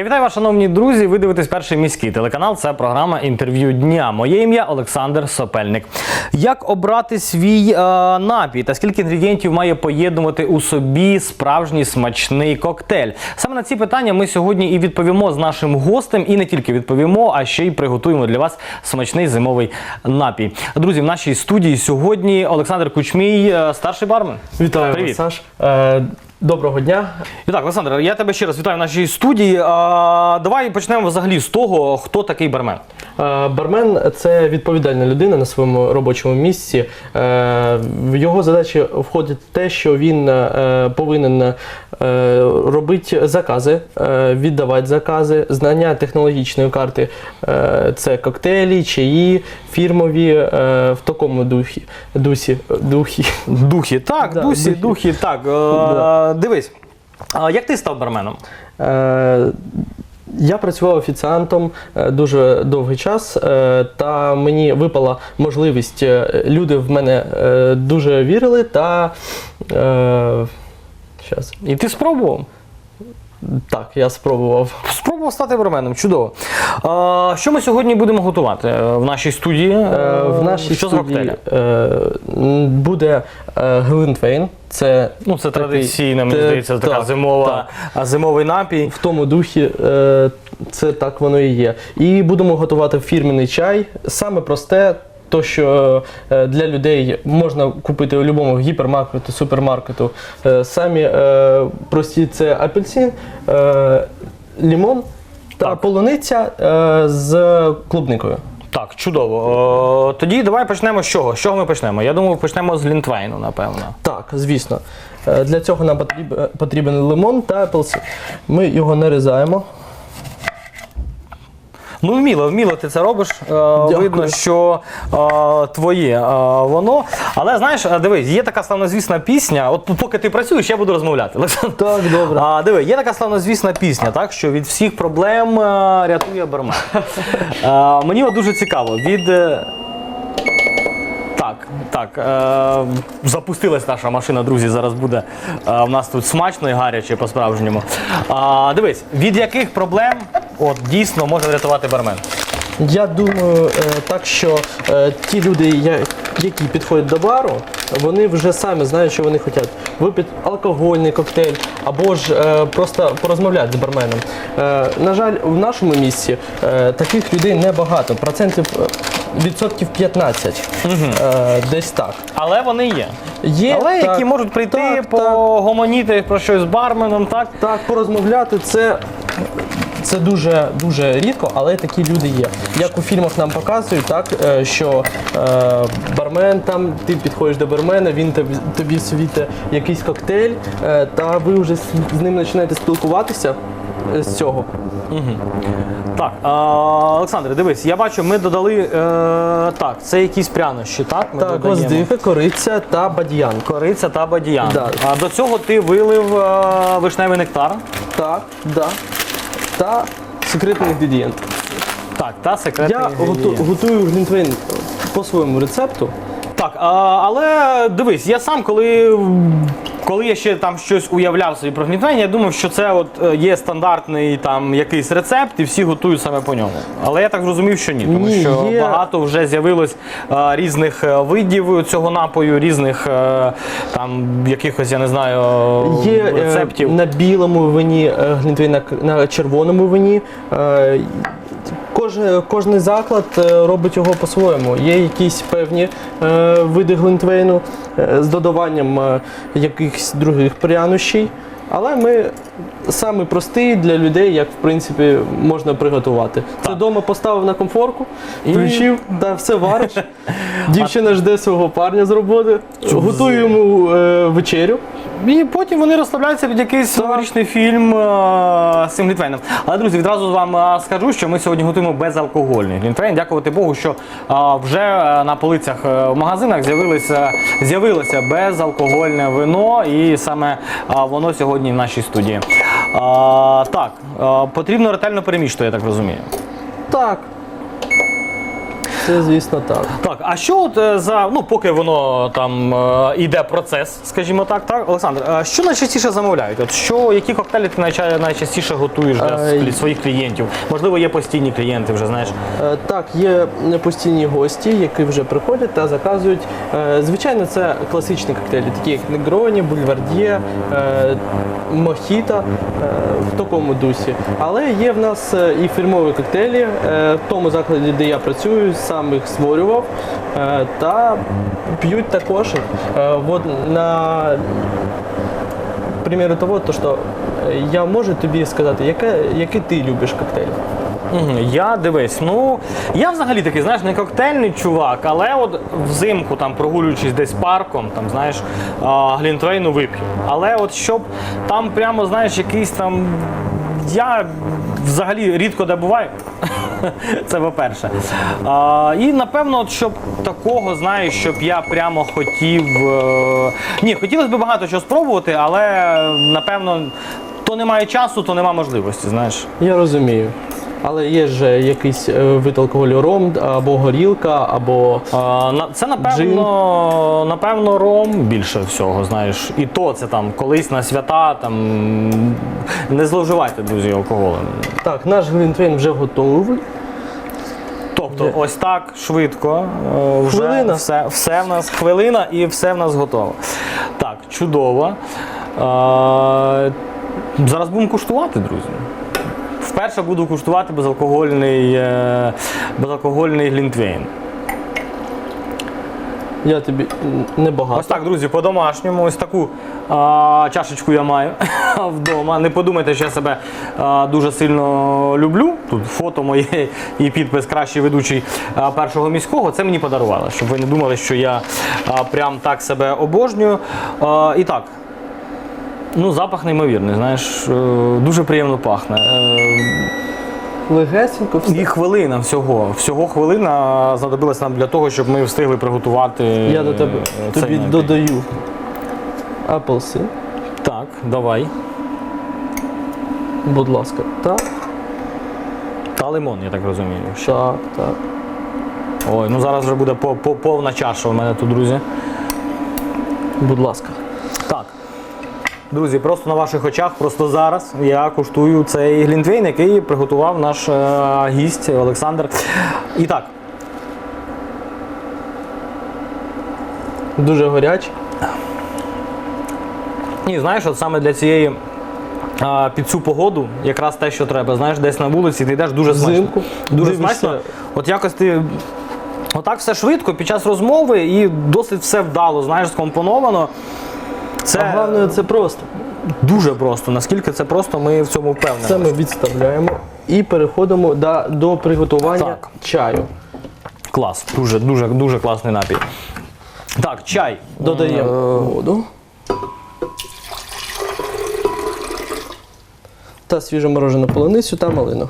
Я вітаю вас, шановні друзі. Ви дивитесь перший міський телеканал. Це програма інтерв'ю дня. Моє ім'я Олександр Сопельник. Як обрати свій е, напій та скільки інгредієнтів має поєднувати у собі справжній смачний коктейль? Саме на ці питання ми сьогодні і відповімо з нашим гостем, і не тільки відповімо, а ще й приготуємо для вас смачний зимовий напій. Друзі, в нашій студії сьогодні Олександр Кучмій, е, старший бармен. Вітаю Привіт. Саш. Е, доброго дня. І так, Олександр, я тебе ще раз вітаю в нашій студії. А, давай почнемо взагалі з того, хто такий бармен. Е, бармен це відповідальна людина на своєму робочому місці. Е, в його задачі входить те, що він е, повинен робити закази, віддавати закази, знання технологічної карти. Це коктейлі, чаї, фірмові в такому духі. Дусі, духі. Духи, так, Да, дусі, духи. духи, так. Е, Да. Дивись, як ти став барменом? Е, Я працював офіціантом е, дуже довгий час, та мені випала можливість. Люди в мене дуже вірили та. Щас. І ти спробував? Так, я спробував. Спробував стати барменом, чудово. А, що ми сьогодні будемо готувати е, в нашій студії? Е, В нашій що з студії коктейля? е, буде е, Глинтвейн. Це Ну, це традиційна, мені здається, така так, зимова, так. зимовий напій. В тому духі е, це так воно і є. І будемо готувати фірменний чай. Саме просте, то що е, для людей можна купити у будь-якому гіпермаркету, супермаркету. Е, самі е, прості це апельсин, лімон та Так. полуниця з клубникою. Так, чудово. Тоді давай почнемо з чого? З чого ми почнемо? Я думаю, почнемо з Лінтвейну, напевно. Так, звісно. Для цього нам потрібен лимон та апельсин. Ми його нарізаємо. Ну, вміло, вміло ти це робиш. Е, видно, що е, твоє е, воно. Але знаєш, е, дивись, є така славнозвісна пісня. От поки ти працюєш, я буду розмовляти. Олександр. Так, добре. А, диви, є така славнозвісна пісня, так, що від всіх проблем е, рятує бармен. Е, мені от дуже цікаво. Від. е, Так, так. Е, запустилась наша машина, друзі. Зараз буде е, у нас тут смачно і гаряче по-справжньому. А, дивись, від яких проблем от дійсно може врятувати бармен? Я думаю, е, так що е, ті люди, я- які підходять до бару, вони вже самі знають, що вони хочуть. Випити алкогольний коктейль або ж е, просто порозмовляти з барменом. Е, На жаль, в нашому місці е, таких людей небагато, процентів е, відсотків 15. Е, Десь так. Але вони є. Є, Але так, які можуть прийти, так, так. погомоніти про щось з барменом, так? Так, порозмовляти це. Це дуже дуже рідко, але такі люди є. Як у фільмах нам показують, так е, що е, бармен там, ти підходиш до бармена, він тобі, тобі світить якийсь коктейль, е, та ви вже з, з ним починаєте спілкуватися е, з цього. Так, а, Олександр, дивись, я бачу, ми додали е, так, це якісь прянощі, так? Ми Так, гвоздика, кориця та бадьян. Кориця та бадьян. Да. А до цього ти вилив е, вишневий нектар. Так, да. Та секретний інгредієнт. Так, та секретний Я готу, інгредієнт. готую глінтвейн по своєму рецепту. Так, а, але дивись, я сам, коли, коли я ще там щось уявляв собі про гнітвення, я думав, що це от е, є стандартний там якийсь рецепт, і всі готують саме по ньому. Але я так зрозумів, що ні, тому Ні, що є- багато вже з'явилось е, різних е, видів цього напою, різних е, там якихось, я не знаю, Є е, рецептів. на білому вині е, глінтвейн, на, на червоному вині. Е, Кожен, кожний заклад е, робить його по-своєму. Є якісь певні е, види глинтвейну е, з додаванням е, якихось других прянощів. Але ми саме простий для людей, як в принципі можна приготувати. Це вдома поставив на комфорку, включив, та все вариш. Дівчина жде свого парня з роботи, готує йому е, вечерю. І потім вони розслабляються під якийсь новорічний фільм е, з цим глінтвейном. Але, друзі, відразу вам е, скажу, що ми сьогодні готуємо безалкогольний глінтвейн. Дякувати Богу, що е, вже е, на полицях е, в магазинах з'явилося, з'явилося безалкогольне вино, і саме е, воно сьогодні в нашій студії. Так, потрібно ретельно перемішувати, я так розумію. Так, Це, звісно, так. Так, а що от е, за ну, поки воно там е, іде процес, скажімо так, так, Олександр, а що найчастіше замовляють? От що, які коктейлі ти найчастіше готуєш для Е, своїх клієнтів? Можливо, є постійні клієнти, вже знаєш. Е, Так, є постійні гості, які вже приходять та заказують. Е, Звичайно, це класичні коктейлі, такі як Негроні, Бульвардє, е, Мохіто е, в такому дусі. Але є в нас е, і фірмові коктейлі. Е, В тому закладі, де я працюю, сам їх створював е, та п'ють також. Е, От на приміру того, то що е, я можу тобі сказати, яке, який ти любиш коктейль? Я дивись, ну я взагалі такий, знаєш, не коктейльний чувак, але от взимку там прогулюючись десь парком, там знаєш, глінтвейну вип'ю. Але от щоб там прямо, знаєш, якийсь там. Я взагалі рідко де буваю. Це по-перше. А, і напевно, от, щоб такого, знаю, щоб я прямо хотів. е, Ні, хотілося б багато чого спробувати, але напевно, то немає часу, то немає можливості, знаєш. Я розумію. Але є ж якийсь е, вид алкоголю ром або горілка, або А, Це напевно, напевно, ром більше всього, знаєш. І то це там колись на свята там не зловживайте, друзі, алкоголем. так, наш глінтвейн вже готовий. Тобто, Де? ось так швидко. е, Вже Хвилина. Все, все в нас хвилина і все в нас готово. Так, чудово. Е, Зараз будемо куштувати, друзі. Вперше буду куштувати безалкогольний, е, безалкогольний глінтвейн. Я тобі небагато. Ось так, друзі, по-домашньому. Ось таку а, чашечку я маю вдома. Не подумайте, що я себе а, дуже сильно люблю. Тут фото моє і підпис кращий ведучий а, першого міського. Це мені подарували, щоб ви не думали, що я а, прям так себе обожнюю. А, і так. Ну, запах неймовірний, знаєш, е, дуже приємно пахне. Е, Легесенько все. І хвилина всього. Всього хвилина знадобилась нам для того, щоб ми встигли приготувати. Я до тебе е, цей тобі напій. додаю апелсин. Так, давай. Будь ласка. Так, Та лимон, я так розумію. так, так. Ой, ну зараз вже буде по, по, повна чаша у мене тут, друзі. Будь ласка. Так. Друзі, просто на ваших очах, просто зараз я куштую цей глінтвейн, який приготував наш е, гість Олександр. І так, Дуже гарячий. і знаєш, от саме для цієї. а, Під цю погоду якраз те, що треба. Знаєш, десь на вулиці ти йдеш дуже смачно. Взимку Дуже дивишся. смачно. От якось ти отак все швидко під час розмови і досить все вдало, знаєш, скомпоновано. Це А головне, це просто. дуже просто. Наскільки це просто, ми в цьому впевнені. Це ми відставляємо і переходимо до, до приготування Так. чаю. Клас, дуже, дуже, дуже класний напій. Так, чай. Додаємо Е, воду. Та свіжоморожену полуницю та малину.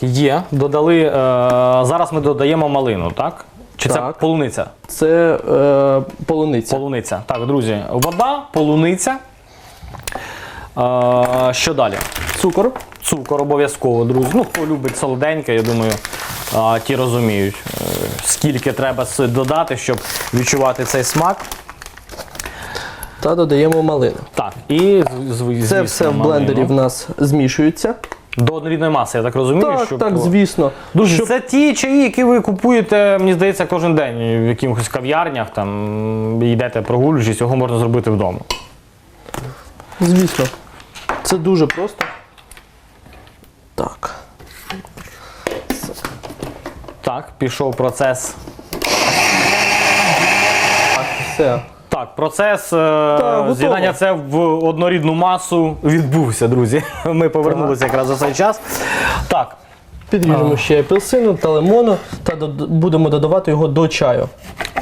Є. Додали. Е, зараз ми додаємо малину, так? Чи це полуниця? Це е, полуниця. Полуниця. Так, друзі, вода, полуниця. Е, що далі? Цукор. Цукор обов'язково, друзі. Ну, хто любить солоденьке, я думаю, а, ті розуміють, е, скільки треба с- додати, щоб відчувати цей смак. Та додаємо малину. Так, і з- з- звісно, Це все в малину. блендері в нас змішується. До однорідної маси, я так розумію. Так, щоб... так, звісно. Друзі, Щоб- це ті чаї, які ви купуєте, мені здається, кожен день в якихось кав'ярнях, там йдете прогулюючись, його можна зробити вдома. Звісно. Це дуже просто. Так. Так, пішов процес. Так, все. Так, процес е, готово. з'єднання це в однорідну масу відбувся, друзі. Ми повернулися якраз за цей час. Так, Підріжемо ще апельсину та лимону та будемо додавати його до чаю.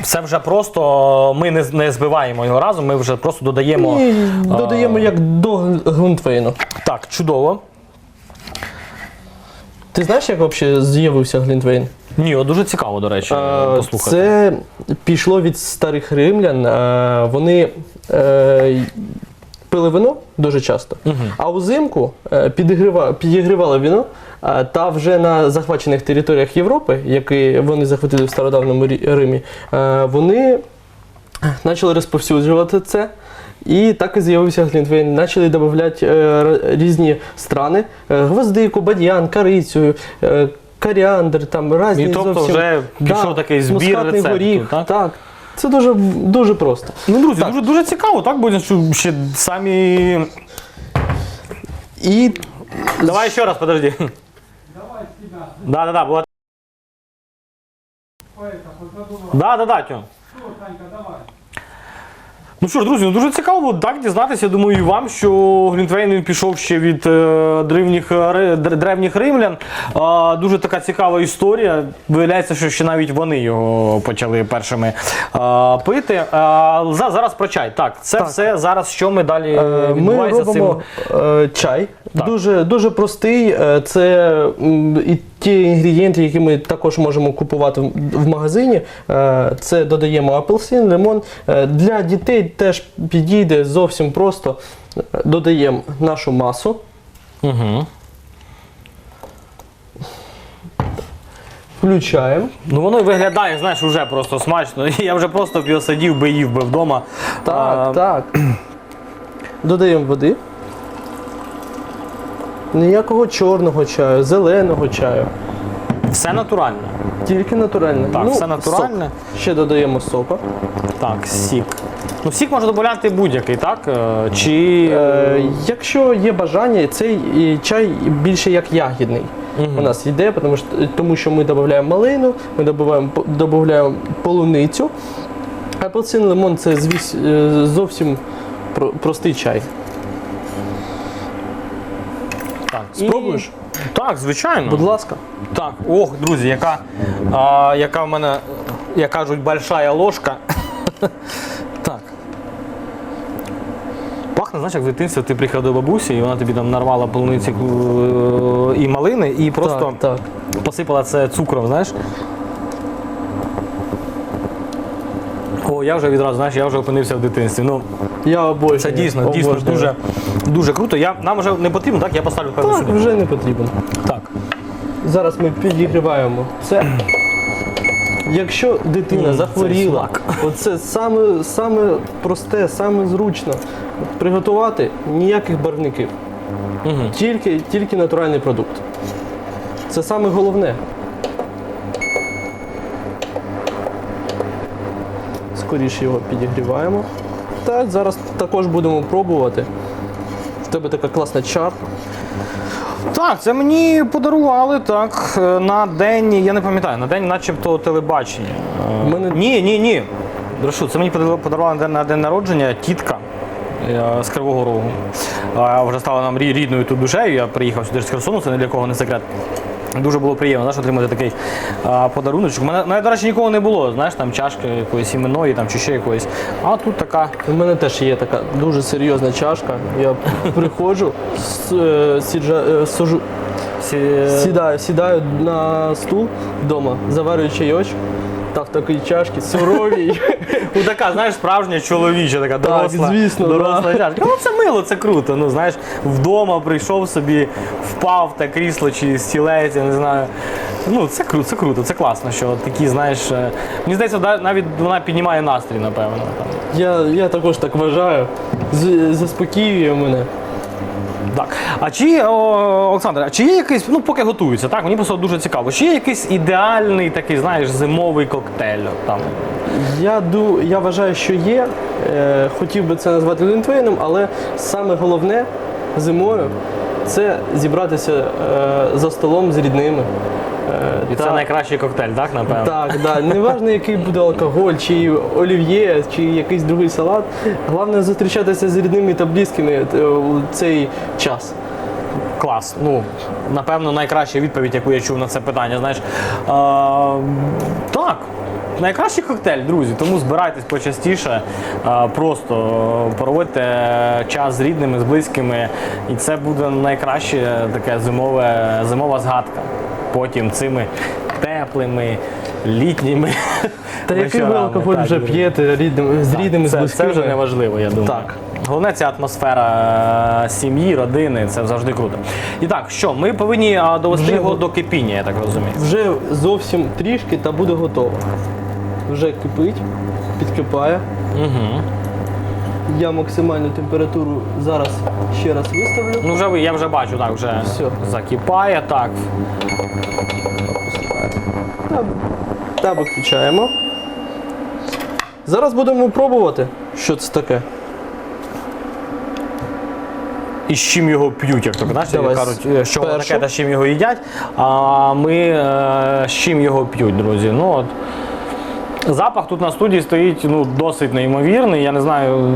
це вже просто ми не, не збиваємо його разом, ми вже просто додаємо. І додаємо як до гл- глінтвейну. Так, чудово. Ти знаєш, як взагалі з'явився глінтвейн? Ні, от дуже цікаво, до речі, Е, послухати. Це пішло від старих римлян. Е, Вони е, пили вино дуже часто, а узимку е, підігріва, підігрівали вино. Та вже на захвачених територіях Європи, які вони захватили в стародавньому Рі- Римі, е, вони почали розповсюджувати це. І так і з'явився Глінтвейн. Почали додавати е, р- різні страни: е, гвоздику, бадьян, корицю, е, коріандр, там різні І тобто зовсім. вже пішов такий збір мускатний рецепту, горіх, так? так? Це дуже, дуже просто. Ну, друзі, Так. дуже, дуже цікаво, так? Бо що ще самі. І Давай ще раз, подожди. Давай с тебя. Да, да, да, була. Это, подумал. Да, да, да, Тьом. Что, Танька, давай. Ну що ж, друзі, ну дуже цікаво так дізнатися, я думаю, і вам, що Глінтвейн він пішов ще від е, древніх, е, ри- древніх римлян. Е, дуже така цікава історія. Виявляється, що ще навіть вони його почали першими е, пити. Е, за, зараз про чай. Так, це Так. все зараз, що ми далі Е, Ми з цим. е, чай. Так. Дуже, дуже простий. Е, Це і ті інгредієнти, які ми також можемо купувати в- магазині. Е, Це додаємо апельсин, лимон. Е, Для дітей теж підійде зовсім просто. Додаємо нашу масу. Угу. Включаємо. Ну воно і виглядає, знаєш, вже просто смачно. Я вже просто б його сидів би їв би вдома. Так, А, так. Додаємо води. Ніякого чорного чаю, зеленого чаю. Все натурально. Тільки натуральне. Так, все натуральне. Сок. Ще додаємо сока. Так, сік. Ну, сік можна додати будь-який, так? Е, Чи. Е, якщо є бажання, цей чай більше як ягідний. У нас йде, тому що, тому що ми додаємо малину, ми додаємо, додаємо полуницю. Апельсин, лимон це звіс, е, зовсім простий чай. Так, Спробуєш? І... Так, звичайно. Будь ласка. Так, ох, друзі, яка, а, яка в мене, як кажуть, большая ложка. так. Пахне, знаєш, як в дитинстві ти приїхав до бабусі, і вона тобі там нарвала полуниці е, і малини, і просто Так, так. посипала це цукром, знаєш. О, я вже відразу, знаєш, я вже опинився в дитинстві. Ну, Я обожнюю. це дійсно, дійсно обожнюю. дуже, дуже круто. Я, нам вже не потрібно, так? Я поставлю певно Так, сюди. вже не потрібен. Так. Зараз ми підігріваємо це. Якщо дитина захворіла, оце саме, саме просте, саме зручно приготувати ніяких барвників. Угу. Тільки, тільки натуральний продукт. Це саме головне. Скоріше його підігріваємо. Та зараз також будемо пробувати. В тебе така класна чарка. Так, це мені подарували так е, на день, я не пам'ятаю, на день начебто телебачення. Мене- Ні, ні, ні. Прошу, це мені подарували- на день, на день народження тітка е, з Кривого Рогу. Вже стала нам рідною тут душею. Я приїхав сюди з Херсону, це не для кого не секрет. Дуже було приємно знаєш, отримати такий а, подаруночок. У мене, навіть, до речі, нікого не було, знаєш, там чашки якоїсь іменної там, чи ще якоїсь. А тут така. У мене теж є така дуже серйозна чашка. Я приходжу, с- е, сіджа, е, сажу, сі- сідаю, сідаю на стул вдома, заварюю чайочок. Та в такій чашці суровій. Ну, така, знаєш, справжня чоловіча, така Так, доросла, звісно, доросла да. чашка. Ну це мило, це круто. Ну знаєш, вдома прийшов собі, впав те крісло чи стілець, я не знаю. Ну це круто, це круто, це класно, що такі, знаєш, е, мені здається, навіть вона піднімає настрій, напевно. Я, я також так вважаю. З- Заспокоює мене. Так. А чи, Олександр, а чи є якийсь, ну поки готується, так? Мені просто дуже цікаво, чи є якийсь ідеальний такий, знаєш, зимовий коктейль? Там. Я, ду, я вважаю, що є. Е, хотів би це назвати Лінтвейном, але саме головне зимою це зібратися е, за столом з рідними. Е, І це найкращий коктейль, так, напевно? Так, да. Неважно, який буде алкоголь, чи олів'є, чи якийсь другий салат. Головне зустрічатися з рідними та близькими е, у цей час. Клас. Ну, напевно, найкраща відповідь, яку я чув на це питання. Знаєш, а, так. Найкращий коктейль, друзі, тому збирайтесь почастіше, просто проводьте час з рідними, з близькими, і це буде найкраще таке зимове, зимова згадка. Потім цими теплими, літніми. Та який ви алкоголь вже п'єте рідним, з рідними, з Це, це вже не важливо, я думаю. Так. Головне це атмосфера е, сім'ї, родини, це завжди круто. І так, що, ми повинні а, довести Вже його го- до кипіння, я так розумію. Вже зовсім трішки та буде готово. Вже кипить, підкипає. Угу. Я максимальну температуру зараз ще раз виставлю. Ну, вже ви- я вже бачу, так, вже Всьо. закипає, так. Та, та виключаємо. Зараз будемо пробувати, що це таке. І з чим його п'ють, як то знаєш, Давай, кажуть, що воно таке та з чим його їдять, а ми е, з чим його п'ють, друзі. Ну, от. Запах тут на студії стоїть ну, досить неймовірний. Я не знаю,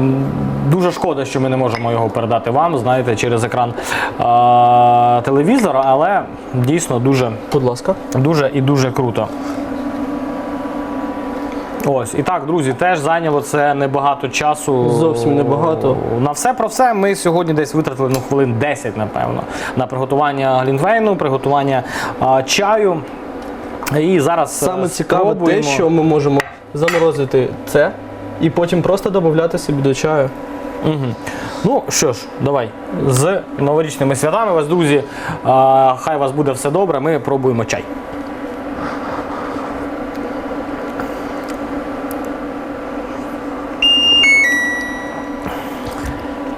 дуже шкода, що ми не можемо його передати вам, знаєте, через екран а, телевізора, але дійсно дуже, Будь ласка. дуже і дуже круто. Ось, і так, друзі, теж зайняло це небагато часу. Зовсім небагато. На все про все ми сьогодні десь витратили ну, хвилин 10, напевно, на приготування глінтвейну, приготування а, чаю. І зараз е, Саме цікаве те, спробуємо. що ми можемо заморозити це і потім просто додати собі до чаю. Мгм. Ну що ж, давай. З новорічними святами вас, друзі. А, хай у вас буде все добре. Ми пробуємо чай.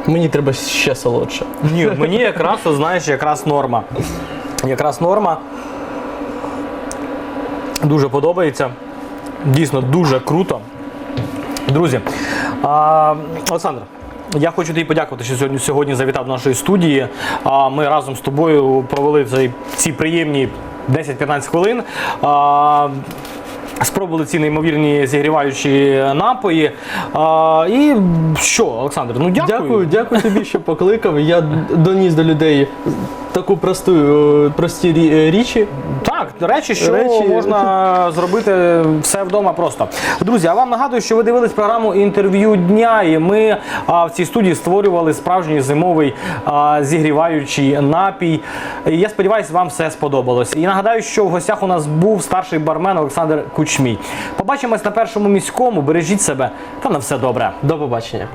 Мені треба ще солодше. Ні, мені якраз, знаєш, якраз норма. Якраз норма. Дуже подобається. Дійсно, дуже круто. Друзі, а, Олександр, я хочу тобі подякувати, що сьогодні, сьогодні завітав до нашої студії. А, ми разом з тобою провели цей, ці приємні 10-15 хвилин. А, Спробували ці неймовірні зігріваючі напої. А, і що, Олександр, ну дякую. Дякую, дякую тобі, що покликав. Я доніс до людей таку просту, прості річі. Так, речі, що Речі. можна зробити все вдома просто. Друзі, а вам нагадую, що ви дивились програму інтерв'ю дня, і ми а, в цій студії створювали справжній зимовий а, зігріваючий напій. І я сподіваюся, вам все сподобалось. І нагадаю, що в гостях у нас був старший бармен Олександр Кучмій. Побачимось на першому міському. Бережіть себе та на все добре. До побачення.